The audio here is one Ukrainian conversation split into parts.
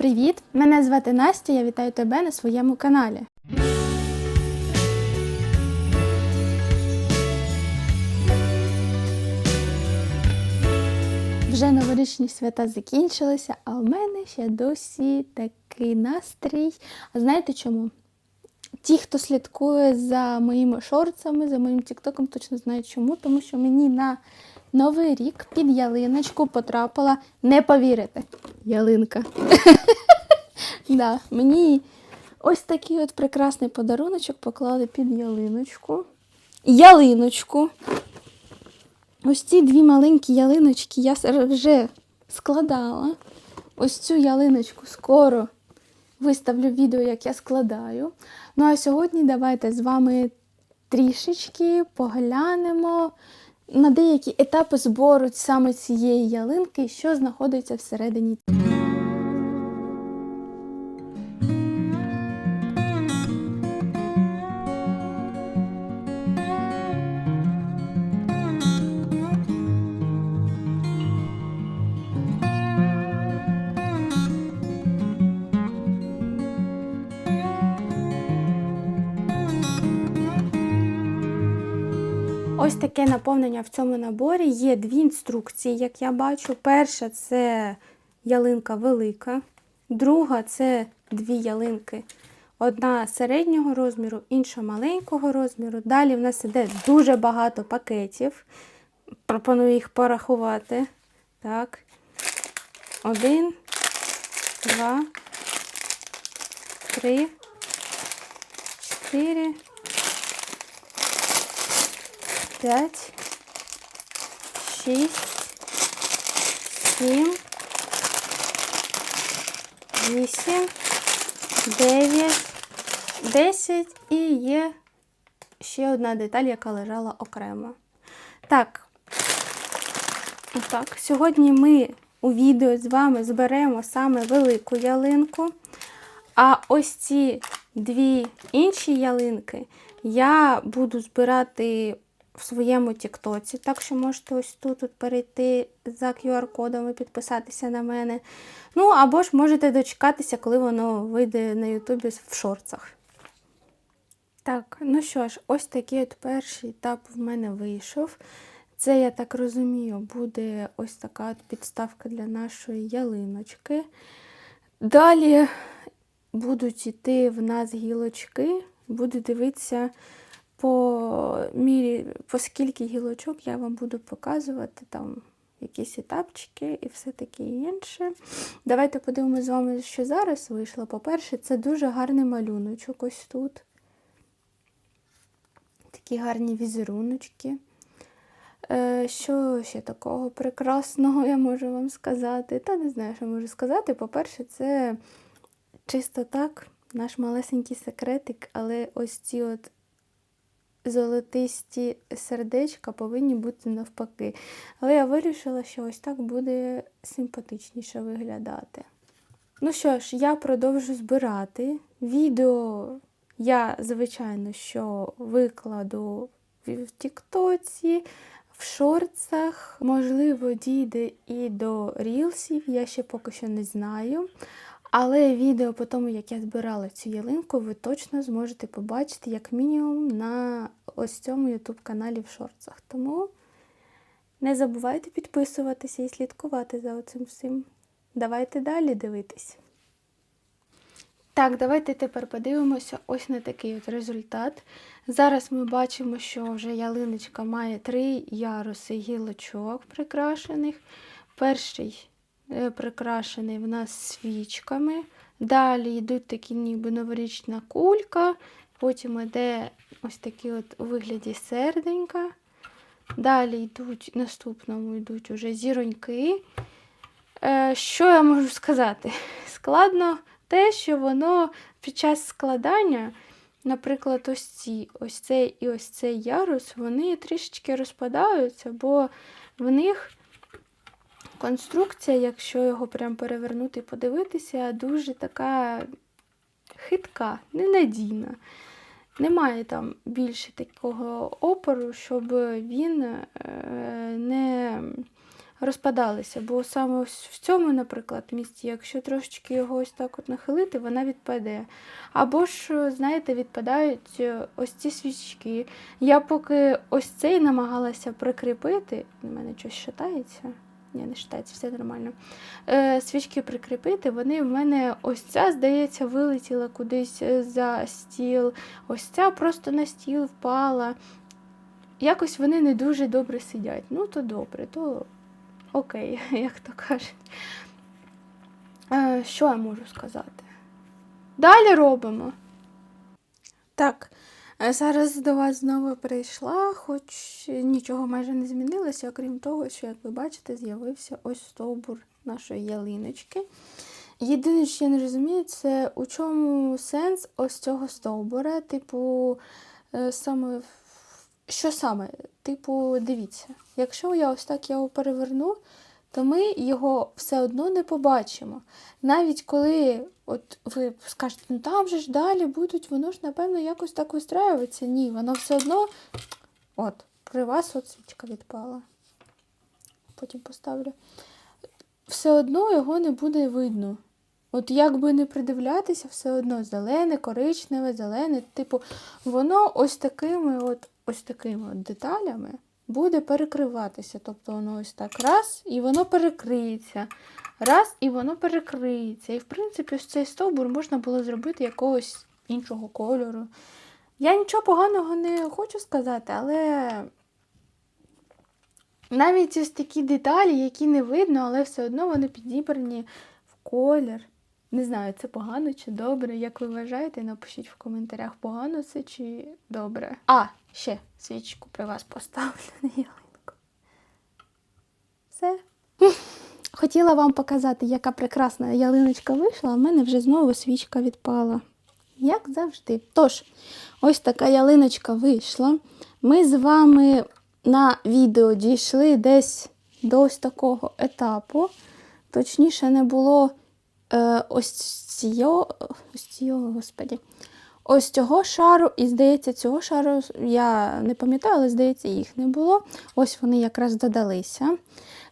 Привіт! Мене звати Настя. Я вітаю тебе на своєму каналі. Вже новорічні свята закінчилися, а у мене ще досі такий настрій. А знаєте чому? Ті, хто слідкує за моїми шорцами, за моїм тіктоком, точно знають чому, тому що мені на Новий рік під ялиночку потрапила, не повірите, ялинка. Да, мені ось такий от прекрасний подаруночок поклали під ялиночку. Ялиночку. Ось ці дві маленькі ялиночки я вже складала. Ось цю ялиночку скоро виставлю відео, як я складаю. Ну а сьогодні давайте з вами трішечки поглянемо на деякі етапи збору саме цієї ялинки, що знаходиться всередині. Ось таке наповнення в цьому наборі. Є дві інструкції, як я бачу. Перша це ялинка велика, друга це дві ялинки. Одна середнього розміру, інша маленького розміру. Далі в нас іде дуже багато пакетів. Пропоную їх порахувати. Так. Один, два, три, чотири. 5, 6, 7, 8, 9, 10 і є ще одна деталь, яка лежала окремо. Так, так, сьогодні ми у відео з вами зберемо саме велику ялинку. А ось ці дві інші ялинки я буду збирати в своєму Тіктоці. Так що можете ось тут от перейти за QR-кодом і підписатися на мене. Ну, або ж можете дочекатися, коли воно вийде на Ютубі в шорцах. Так, ну що ж, ось такий от перший етап в мене вийшов. Це, я так розумію, буде ось така от підставка для нашої ялиночки. Далі будуть йти в нас гілочки, буду дивитися по мірі, по скільки гілочок я вам буду показувати там якісь етапчики і все таке інше. Давайте подивимося з вами, що зараз вийшло. По-перше, це дуже гарний малюночок ось тут. Такі гарні візеруночки. Е, Що ще такого прекрасного я можу вам сказати? Та не знаю, що можу сказати. По-перше, це чисто так, наш малесенький секретик, але ось ці от золотисті сердечка повинні бути навпаки. Але я вирішила, що ось так буде симпатичніше виглядати. Ну що ж, я продовжу збирати. Відео я, звичайно, що викладу в Тіктоці, в шорцах. Можливо, дійде і до рілсів, я ще поки що не знаю. Але відео по тому, як я збирала цю ялинку, ви точно зможете побачити, як мінімум, на ось цьому YouTube каналі в шорцах. Тому не забувайте підписуватися і слідкувати за оцим всім. Давайте далі дивитись. Так, давайте тепер подивимося ось на такий от результат. Зараз ми бачимо, що вже ялиночка має три яруси гілочок прикрашених. Перший прикрашений в нас свічками. Далі йдуть такі ніби новорічна кулька, потім йде ось такі от у вигляді серденька. Далі йдуть, наступному йдуть уже зіроньки. Е, Що я можу сказати? Складно те, що воно під час складання, наприклад, ось ці, ось цей і ось цей ярус, вони трішечки розпадаються, бо в них конструкція, якщо його прям перевернути і подивитися, дуже така хитка, ненадійна. Немає там більше такого опору, щоб він е, не розпадалися. Бо саме в цьому, наприклад, місці, якщо трошечки його ось так от нахилити, вона відпаде. Або ж, знаєте, відпадають ось ці свічки. Я поки ось цей намагалася прикріпити, у мене щось шатається. Ні, не шатається, все нормально. Е, свічки прикріпити, вони в мене ось ця, здається, вилетіла кудись е, за стіл, ось ця просто на стіл впала. Якось вони не дуже добре сидять. Ну, то добре, то окей, як то кажуть. Е, що я можу сказати? Далі робимо. Так, зараз до вас знову прийшла, хоч нічого майже не змінилося, окрім того, що, як ви бачите, з'явився ось стовбур нашої ялиночки. Єдине, що я не розумію, це у чому сенс ось цього стовбура. Типу, е, саме що саме? Типу, дивіться, якщо я ось так його переверну, то ми його все одно не побачимо. Навіть коли от ви скажете, ну там же ж далі будуть, воно ж, напевно, якось так вистраюється. Ні, воно все одно. От, при вас от свічка відпала. Потім поставлю. Все одно його не буде видно. От як би не придивлятися, все одно зелене, коричневе, зелене. Типу, воно ось такими от, ось такими от деталями буде перекриватися. Тобто воно ось так раз, і воно перекриється. Раз, і воно перекриється. І, в принципі, ось цей стовбур можна було зробити якогось іншого кольору. Я нічого поганого не хочу сказати, але навіть ось такі деталі, які не видно, але все одно вони підібрані в колір. Не знаю, це погано чи добре. Як ви вважаєте, напишіть в коментарях, погано це чи добре. А, ще свічку при вас поставлю на ялинку. Все. Хотіла вам показати, яка прекрасна ялиночка вийшла, а в мене вже знову свічка відпала. Як завжди. Тож, ось така ялиночка вийшла. Ми з вами на відео дійшли десь до ось такого етапу. Точніше, не було ось цього, ось цього, господі. Ось цього шару, і здається, цього шару я не пам'ятаю, але здається, їх не було. Ось вони якраз додалися.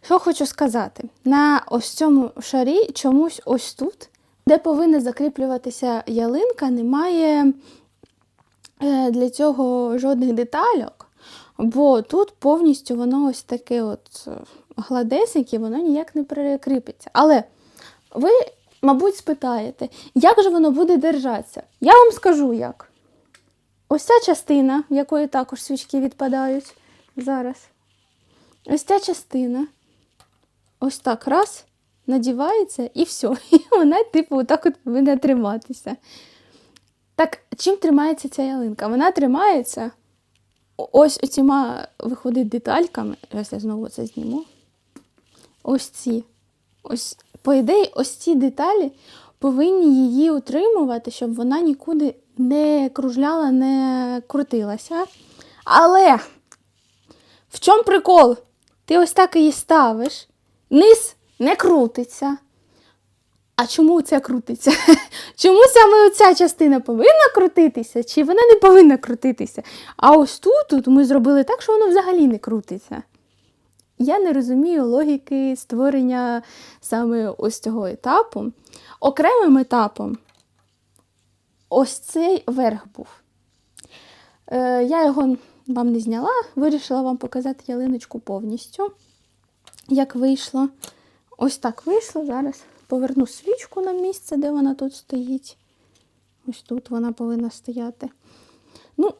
Що хочу сказати, на ось цьому шарі чомусь ось тут, де повинна закріплюватися ялинка, немає е, для цього жодних детальок, бо тут повністю воно ось таке от е, гладесеньке, воно ніяк не прикріпиться. Але ви, мабуть, спитаєте, як же воно буде держатися? Я вам скажу як. Ось ця частина, в якої також свічки відпадають зараз. Ось ця частина. Ось так раз, надівається і все. І вона, типу, отак от повинна триматися. Так, чим тримається ця ялинка? Вона тримається ось оціма виходить детальками. Зараз я знову це зніму. Ось ці. Ось, по ідеї, ось ці деталі повинні її утримувати, щоб вона нікуди не кружляла, не крутилася. Але в чому прикол? Ти ось так її ставиш, низ не крутиться. А чому це крутиться? Чому саме ця частина повинна крутитися, чи вона не повинна крутитися? А ось тут, тут ми зробили так, що воно взагалі не крутиться. Я не розумію логіки створення саме ось цього етапу. Окремим етапом ось цей верх був. Е, я його вам не зняла, вирішила вам показати ялиночку повністю, як вийшло. Ось так вийшло. Зараз поверну свічку на місце, де вона тут стоїть. Ось тут вона повинна стояти. Ну,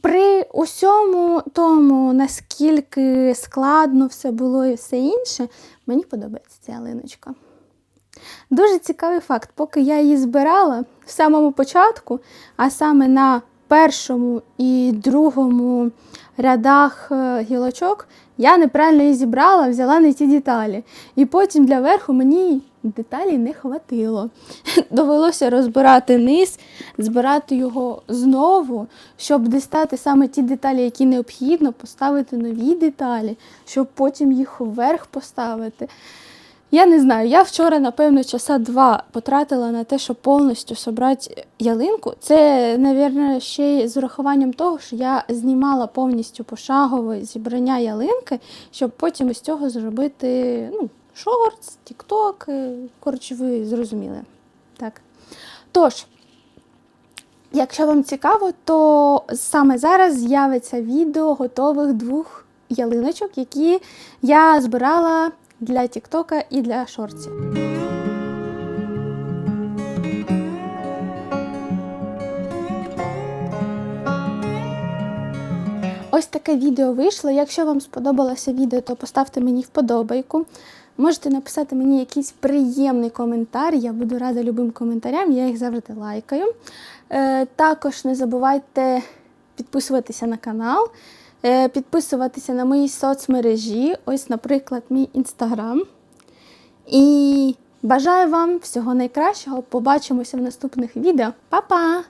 при усьому тому, наскільки складно все було і все інше, мені подобається ця ялиночка. Дуже цікавий факт, поки я її збирала в самому початку, а саме на першому і другому рядах е, гілочок, я неправильно її зібрала, взяла не ті деталі. І потім для верху мені деталі не хватило. Довелося розбирати низ, збирати його знову, щоб дістати саме ті деталі, які необхідно, поставити нові деталі, щоб потім їх вверх поставити. Я не знаю, я вчора, напевно, часа два потратила на те, щоб повністю собрати ялинку. Це, мабуть, ще й з урахуванням того, що я знімала повністю пошагове зібрання ялинки, щоб потім із цього зробити ну, шортс, тікток. е, Коротше, ви зрозуміли. Так. Тож, якщо вам цікаво, то саме зараз з'явиться відео готових двох ялиночок, які я збирала для Тіктока і для шортів. Ось таке відео вийшло. Якщо вам сподобалося відео, то поставте мені вподобайку. Можете написати мені якийсь приємний коментар. Я буду рада любим коментарям, я їх завжди лайкаю. Е, також не забувайте підписуватися на канал, підписуватися на мої соцмережі, ось, наприклад, мій інстаграм. І бажаю вам всього найкращого. Побачимося в наступних відео. Па-па!